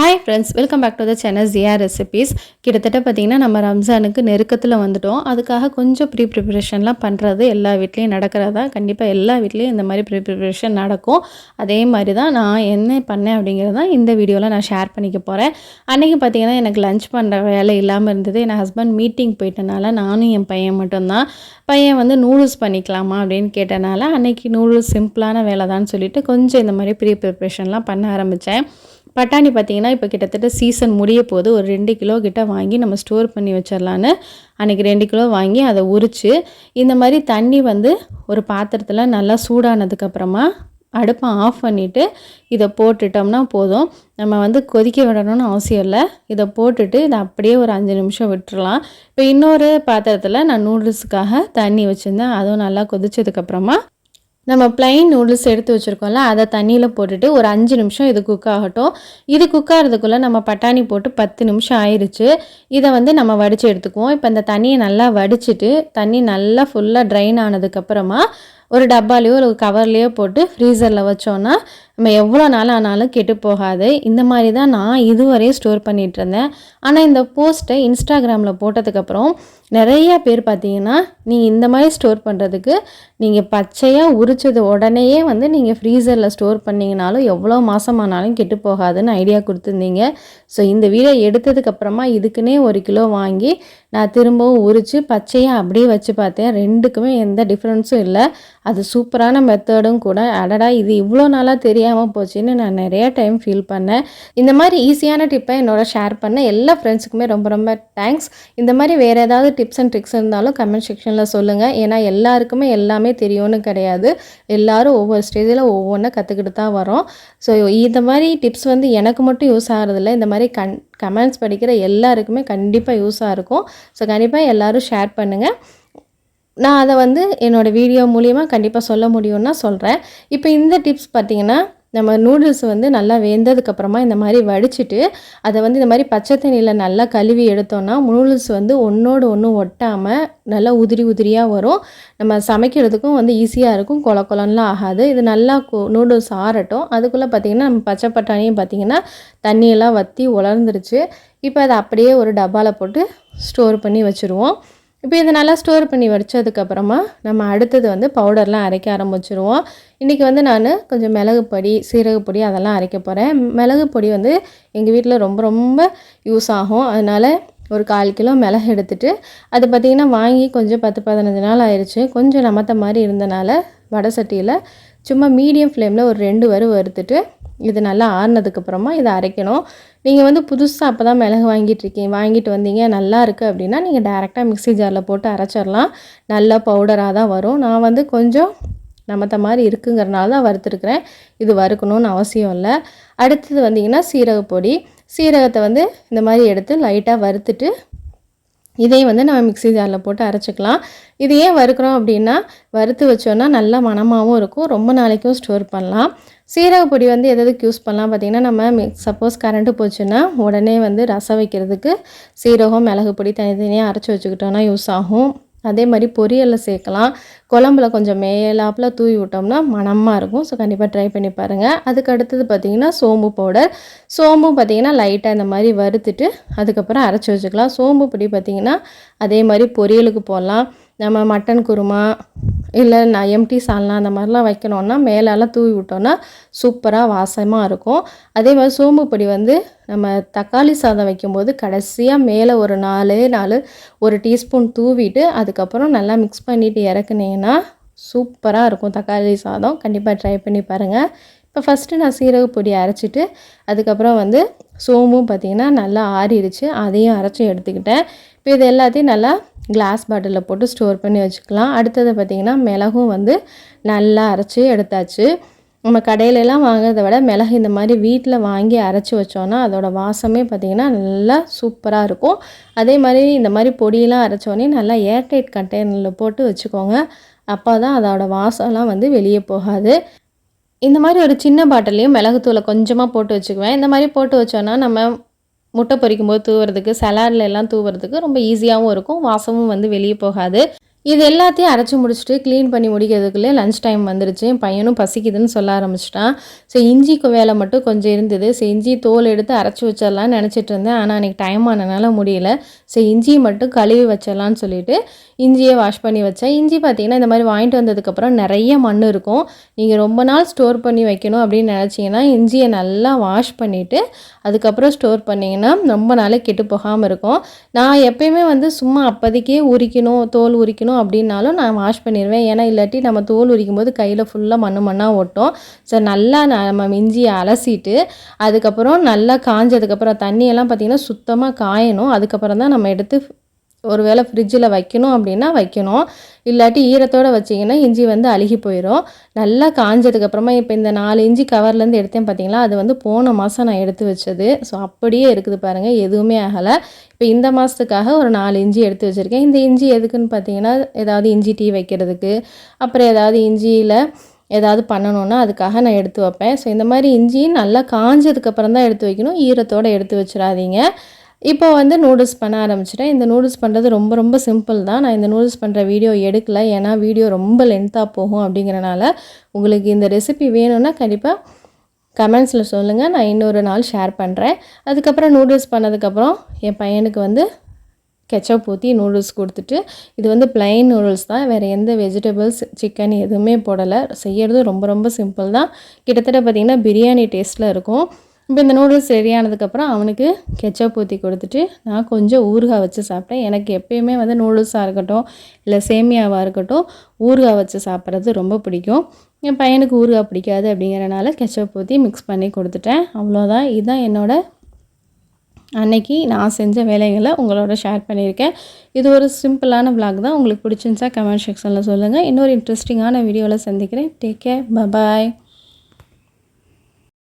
Hi friends welcome back to the channel Jiya recipes கிட்டத்தட்ட பார்த்திங்கன்னா நம்ம ரம்ஜானுக்கு நெருக்கத்தில் வந்துட்டோம். அதுக்காக கொஞ்சம் ப்ரீ ப்ரிப்பரேஷன்லாம் பண்ணுறது எல்லா வீட்லேயும் நடக்கிறதா? கண்டிப்பாக எல்லா வீட்லேயும் இந்த மாதிரி ப்ரீ ப்ரிப்ரேஷன் நடக்கும். அதே மாதிரி தான் நான் என்ன பண்ணேன் அப்படிங்கிறது தான் இந்த வீடியோவில் நான் ஷேர் பண்ணிக்க போகிறேன் அன்றைக்கி பார்த்திங்கன்னா எனக்கு லஞ்ச் பண்ணுற வேலை இல்லாமல் இருந்தது. என் ஹஸ்பண்ட் மீட்டிங் போயிட்டனால நானும் என் பையன் மட்டும்தான். பையன் வந்து நூடுல்ஸ் பண்ணிக்கலாமா அப்படின்னு கேட்டனால அன்றைக்கி நூடுல்ஸ் சிம்பிளான வேலை தான் சொல்லிட்டு கொஞ்சம் இந்த மாதிரி ப்ரீ ப்ரிப்ரேஷன்லாம் பண்ண ஆரம்பித்தேன் பட்டாணி பார்த்திங்கன்னா இப்போ கிட்டத்தட்ட சீசன் முடிய போது ஒரு ரெண்டு கிலோ கிட்ட வாங்கி நம்ம ஸ்டோர் பண்ணி வச்சிடலான்னு அன்றைக்கி ரெண்டு கிலோ வாங்கி அதை உரித்து இந்த மாதிரி தண்ணி வந்து ஒரு பாத்திரத்தில் நல்லா சூடானதுக்கப்புறமா அடுப்பை ஆஃப் பண்ணிவிட்டு இதை போட்டுட்டோம்னா போதும். நம்ம வந்து கொதிக்க விடணும்னு அவசியம் இல்லை. இதை போட்டுட்டு இதை அப்படியே ஒரு அஞ்சு நிமிஷம் விட்டுறலாம். இப்போ இன்னொரு பாத்திரத்தில் நான் நூடுல்ஸுக்காக தண்ணி வச்சுருந்தேன். அதுவும் நல்லா கொதிச்சதுக்கப்புறமா நம்ம பிளைன் நூடுல்ஸ் எடுத்து வச்சுருக்கோம்ல அதை தண்ணியில் போட்டுட்டு ஒரு அஞ்சு நிமிஷம் இது குக் ஆகட்டும். இது குக் ஆகிறதுக்குள்ளே நம்ம பட்டாணி போட்டு பத்து நிமிஷம் ஆயிடுச்சு இதை வந்து நம்ம வடித்து எடுத்துக்குவோம். இப்போ இந்த தண்ணியை நல்லா வடிச்சிட்டு தண்ணி நல்லா ஃபுல்லாக ட்ரைன் ஆனதுக்கப்புறமா ஒரு டப்பாலேயோ ஒரு கவர்லேயோ போட்டு ஃப்ரீசரில் வச்சோன்னா நம்ம எவ்வளோ நாள் ஆனாலும் கெட்டு போகாது. இந்த மாதிரி தான் நான் இதுவரையும் ஸ்டோர் பண்ணிகிட்டு இருந்தேன் ஆனால் இந்த போஸ்ட்டை இன்ஸ்டாகிராமில் போட்டதுக்கப்புறம் நிறைய பேர் பார்த்தீங்கன்னா நீங்கள் இந்த மாதிரி ஸ்டோர் பண்ணுறதுக்கு நீங்கள் பச்சையாக உரிச்சது உடனேயே வந்து நீங்கள் ஃப்ரீசரில் ஸ்டோர் பண்ணிங்கனாலும் எவ்வளோ மாதமானாலும் கெட்டு போகாதுன்னு ஐடியா கொடுத்துருந்தீங்க. ஸோ இந்த வீடியோ எடுத்ததுக்கப்புறமா இதுக்குன்னே ஒரு கிலோ வாங்கி நான் திரும்பவும் உரித்து பச்சையாக அப்படியே வச்சு பார்த்தேன். ரெண்டுக்குமே எந்த டிஃப்ரென்ஸும் இல்லை. அது சூப்பரான மெத்தடும் கூட. அடடா இது இவ்வளோ நாளாக தெரியாது தெரியாமல் போச்சுன்னு நான் நிறைய டைம் ஃபீல் பண்ணேன். இந்த மாதிரி ஈஸியான டிப்பை என்னோட ஷேர் பண்ண எல்லா ஃப்ரெண்ட்ஸுக்குமே ரொம்ப ரொம்ப தேங்க்ஸ் இந்த மாதிரி வேறு ஏதாவது டிப்ஸ் அண்ட் ட்ரிக்ஸ் இருந்தாலும் கமெண்ட் செக்ஷனில் சொல்லுங்கள் ஏன்னா எல்லாருக்குமே எல்லாமே தெரியும்னு கிடையாது. எல்லாரும் ஒவ்வொரு ஸ்டேஜில் ஒவ்வொன்றா கற்றுக்கிட்டு தான் வரோம். ஸோ இந்த மாதிரி டிப்ஸ் வந்து எனக்கு மட்டும் யூஸ் ஆகிறதில்ல. இந்த மாதிரி கண் கமெண்ட்ஸ் படிக்கிற எல்லாருக்குமே கண்டிப்பாக யூஸாக இருக்கும். ஸோ கண்டிப்பாக எல்லோரும் ஷேர் பண்ணுங்கள் நான் அதை வந்து என்னோடய வீடியோ மூலியமாக கண்டிப்பாக சொல்ல முடியும்னா சொல்கிறேன் இப்போ இந்த டிப்ஸ் பார்த்திங்கன்னா நம்ம நூடுல்ஸ் வந்து நல்லா வெந்ததுக்கப்புறமா இந்த மாதிரி வடிச்சிட்டு அதை வந்து இந்த மாதிரி பச்சை தண்ணியில் நல்லா கழுவி எடுத்தோன்னா நூடுல்ஸ் வந்து ஒன்றோடு ஒன்று ஒட்டாமல் நல்லா உதிரி உதிரியாக வரும். நம்ம சமைக்கிறதுக்கும் வந்து ஈஸியாக இருக்கும். கொல கொலன்லாம் ஆகாது. இது நல்லா நூடுல்ஸ் ஆறட்டும். அதுக்குள்ளே பார்த்திங்கன்னா நம்ம பச்சை பட்டாணியும் பார்த்திங்கன்னா தண்ணியெல்லாம் வற்றி உலர்ந்துருச்சு. இப்போ அதை அப்படியே ஒரு டப்பாவில் போட்டு ஸ்டோர் பண்ணி வச்சுருவோம். இப்போ இதை நல்லா ஸ்டோர் பண்ணி வச்சதுக்கப்புறமா நம்ம அடுத்தது வந்து பவுடர்லாம் அரைக்க ஆரம்பிச்சிருவோம். இன்றைக்கி வந்து நான் கொஞ்சம் மிளகு பொடி சீரகு பொடி அதெல்லாம் அரைக்க போகிறேன் மிளகு பொடி வந்து எங்கள் வீட்டில் ரொம்ப ரொம்ப யூஸ் ஆகும். அதனால் ஒரு கால் கிலோ மிளகு எடுத்துகிட்டு அது பார்த்திங்கன்னா வாங்கி கொஞ்சம் பத்து பதினஞ்சு நாள் ஆயிடுச்சு கொஞ்சம் நமத்த மாதிரி இருந்தனால வடை சட்டியில் சும்மா மீடியம் ஃப்ளேமில் ஒரு ரெண்டு வறு வறுத்துட்டு இது நல்லா ஆறுனதுக்கப்புறமா இதை அரைக்கணும். நீங்கள் வந்து புதுசாக அப்போ தான் மிளகு வாங்கிட்டு இருக்கீங்க வாங்கிட்டு வந்தீங்க நல்லா இருக்குது அப்படின்னா நீங்கள் டேரெக்டாக மிக்ஸி ஜாரில் போட்டு அரைச்சிடலாம். நல்லா பவுடராக தான் வரும். நான் வந்து கொஞ்சம் நமத்த மாதிரி இருக்குங்கிறனால தான் வறுத்துருக்குறேன். இது வறுக்கணும்னு அவசியம் இல்லை. அடுத்தது வந்தீங்கன்னா சீரகப்பொடி சீரகத்தை வந்து இந்த மாதிரி எடுத்து லைட்டாக வறுத்துட்டு இதையும் வந்து நம்ம மிக்ஸி ஜாரில் போட்டு அரைச்சிக்கலாம். இது ஏன் வறுக்கிறோம் அப்படின்னா வறுத்து வச்சோன்னா நல்லா மனமாகவும் இருக்கும். ரொம்ப நாளைக்கும் ஸ்டோர் பண்ணலாம். சீரக பொடி வந்து எதுக்கு யூஸ் பண்ணலாம்? பார்த்திங்கன்னா நம்ம சப்போஸ் கரண்ட்டு போச்சுன்னா உடனே வந்து ரசம் வைக்கிறதுக்கு சீரகம் மிளகு பொடி தனித்தனியாக அரைச்சி வச்சுக்கிட்டோன்னா யூஸ் ஆகும். அதே மாதிரி பொரியலில் சேர்க்கலாம். குழம்புல கொஞ்சம் மேலாப்பில் தூவி விட்டோம்னா மணமாக இருக்கும். ஸோ கண்டிப்பாக ட்ரை பண்ணி பாருங்கள் அதுக்கு அடுத்தது பார்த்திங்கன்னா சோம்பு பவுடர் சோம்பும் பார்த்திங்கன்னா லைட்டாக இந்த மாதிரி வறுத்துட்டு அதுக்கப்புறம் அரைச்சி வச்சுக்கலாம். சோம்பு பொடி பார்த்திங்கன்னா அதே மாதிரி பொரியலுக்கு போடலாம். நம்ம மட்டன் குருமா இல்லை நான் எம்டி சால்னா அந்த மாதிரிலாம் வைக்கணுன்னா மேலெல்லாம் தூவி விட்டோன்னா சூப்பராக வாசமாக இருக்கும். அதே மாதிரி சோம்பு பொடி வந்து நம்ம தக்காளி சாதம் வைக்கும்போது கடைசியாக மேலே ஒரு நாலு நாலு ஒரு டீஸ்பூன் தூவிட்டு அதுக்கப்புறம் நல்லா மிக்ஸ் பண்ணிவிட்டு இறக்குனீங்கன்னா சூப்பராக இருக்கும் தக்காளி சாதம். கண்டிப்பாக ட்ரை பண்ணி பாருங்கள் இப்போ ஃபஸ்ட்டு நான் சீரக பொடி அரைச்சிட்டு அதுக்கப்புறம் வந்து சோம்பும் பார்த்திங்கன்னா நல்லா ஆறிடுச்சு அதையும் அரைச்சி எடுத்துக்கிட்டேன். இப்போ இது எல்லாத்தையும் நல்லா கிளாஸ் பாட்டிலில் போட்டு ஸ்டோர் பண்ணி வச்சுக்கலாம். அடுத்தது பார்த்திங்கன்னா மிளகும் வந்து நல்லா அரைச்சி எடுத்தாச்சு. நம்ம கடையிலலாம் வாங்குறத விட மிளகு இந்த மாதிரி வீட்டில் வாங்கி அரைச்சி வச்சோன்னா அதோடய வாசமே பார்த்திங்கன்னா நல்லா சூப்பராக இருக்கும். அதே மாதிரி இந்த மாதிரி பொடியெலாம் அரைச்சோன்னே நல்லா ஏர்டைட் கண்டெய்னரில் போட்டு வச்சுக்கோங்க. அப்போ தான் அதோடய வாசம்லாம் வந்து வெளியே போகாது. இந்த மாதிரி ஒரு சின்ன பாட்டிலையும் மிளகுத்தூளை கொஞ்சமாக போட்டு வச்சுக்குவேன். இந்த மாதிரி போட்டு வச்சோன்னா நம்ம முட்டை பொரிக்கும் போது தூவுறதுக்கு சலாட்ல எல்லாம் தூவுறதுக்கு ரொம்ப ஈஸியாகவும் இருக்கும். வாசமும் வந்து வெளியே போகாது. இது எல்லாத்தையும் அரைச்சி முடிச்சுட்டு க்ளீன் பண்ணி முடிக்கிறதுக்குள்ளே லஞ்ச் டைம் வந்துருச்சு. என் பையனும் பசிக்குதுன்னு சொல்ல ஆரம்பிச்சிட்டான். ஸோ இஞ்சிக்கு வேலை மட்டும் கொஞ்சம் இருந்தது. ஸோ இஞ்சி தோல் எடுத்து அரைச்சி வச்சிடலான்னு நினச்சிட்டு இருந்தேன். ஆனால் அன்றைக்கி டைம் ஆனனால முடியல. ஸோ இஞ்சி மட்டும் கழுவி வச்சிடலான்னு சொல்லிட்டு இஞ்சியை வாஷ் பண்ணி வச்சேன். இஞ்சி பார்த்தீங்கன்னா இந்த மாதிரி வாங்கிட்டு வந்ததுக்கப்புறம் நிறைய மண் இருக்கும். நீங்கள் ரொம்ப நாள் ஸ்டோர் பண்ணி வைக்கணும் அப்படின்னு நினச்சிங்கன்னா இஞ்சியை நல்லா வாஷ் பண்ணிவிட்டு அதுக்கப்புறம் ஸ்டோர் பண்ணிங்கன்னா ரொம்ப நாளைக்கு கெட்டு போகாமல் இருக்கும். நான் எப்பயுமே வந்து சும்மா அப்போதைக்கே உரிக்கணும் தோல் உரிக்கணும் அப்படின்னாலும் நான் வாஷ் பண்ணிடுவேன் ஏன்னா இல்லாட்டி நம்ம தோல் உரிக்கும் போது கையில் ஃபுல்லாக மண்ணு மண்ணாக ஒட்டும். ஸோ நல்லா நம்ம மிஞ்சியை அலசிட்டு அதுக்கப்புறம் நல்லா காஞ்சதுக்கப்புறம் தண்ணியெல்லாம் பார்த்திங்கன்னா சுத்தமாக காயணும். அதுக்கப்புறம் தான் நம்ம எடுத்து ஒரு வேளை ஃப்ரிட்ஜில் வைக்கணும் அப்படின்னா வைக்கணும். இல்லாட்டி ஈரத்தோடு வச்சிங்கன்னா இஞ்சி வந்து அழுகி போயிடும் நல்லா காஞ்சதுக்கப்புறமா இப்போ இந்த நாலு இஞ்சி கவர்லேருந்து எடுத்தேன் பார்த்தீங்களா அது வந்து போன மாதம் நான் எடுத்து வச்சது. ஸோ அப்படியே இருக்குது பாருங்கள் எதுவுமே ஆகலை. இப்போ இந்த மாதத்துக்காக ஒரு நாலு இஞ்சி எடுத்து வச்சுருக்கேன். இந்த இஞ்சி எதுக்குன்னு பார்த்தீங்கன்னா ஏதாவது இஞ்சி டீ வைக்கிறதுக்கு அப்புறம் ஏதாவது இஞ்சியில் ஏதாவது பண்ணணுன்னா அதுக்காக நான் எடுத்து வைப்பேன். ஸோ இந்த மாதிரி இஞ்சி நல்லா காஞ்சதுக்கப்புறம் தான் எடுத்து வைக்கணும். ஈரத்தோடு எடுத்து வச்சிடாதீங்க. இப்போ வந்து நூடுல்ஸ் பண்ண ஆரம்பிச்சிட்டேன். இந்த நூடுல்ஸ் பண்ணுறது ரொம்ப ரொம்ப சிம்பிள் தான். நான் இந்த நூடுல்ஸ் பண்ணுற வீடியோ எடுக்கல. ஏன்னா வீடியோ ரொம்ப லென்த்தாக போகும் அப்படிங்கிறனால உங்களுக்கு இந்த ரெசிபி வேணும்னா கண்டிப்பாக கமெண்ட்ஸில் சொல்லுங்கள் நான் இன்னொரு நாள் ஷேர் பண்ணுறேன் அதுக்கப்புறம் நூடுல்ஸ் பண்ணதுக்கப்புறம் என் பையனுக்கு வந்து கெச்சப் ஊற்றி நூடுல்ஸ் கொடுத்துட்டு இது வந்து பிளைன் நூடுல்ஸ் தான். வேறு எந்த வெஜிடபிள்ஸ் சிக்கன் எதுவுமே போடலை. செய்கிறது ரொம்ப ரொம்ப சிம்பிள் தான். கிட்டத்தட்ட பார்த்திங்கன்னா பிரியாணி டேஸ்ட்டில் இருக்கும். இப்போ இந்த நூடுல்ஸ் ரெடியானதுக்கப்புறம் அவனுக்கு கெச்சப் ஊற்றி கொடுத்துட்டு நான் கொஞ்சம் ஊறுகாய் வச்சு சாப்பிட்டேன். எனக்கு எப்பயுமே வந்து நூடுல்ஸாக இருக்கட்டும் இல்லை சேமியாவாக இருக்கட்டும் ஊறுகாய் வச்சு சாப்பிட்றது ரொம்ப பிடிக்கும். என் பையனுக்கு ஊறுகாய் பிடிக்காது அப்படிங்கிறனால கெச்சப் ஊற்றி மிக்ஸ் பண்ணி கொடுத்துட்டேன். அவ்வளோதான் இதுதான் என்னோடய அன்னைக்கு நான் செஞ்ச வேலைகளை உங்களோட ஷேர் பண்ணியிருக்கேன். இது ஒரு சிம்பிளான விளாக் தான். உங்களுக்கு பிடிச்சிருந்துச்சா கமெண்ட் செக்ஷனில் சொல்லுங்கள் இன்னொரு இன்ட்ரெஸ்டிங்கான வீடியோவில் சந்திக்கிறேன். Take care bye bye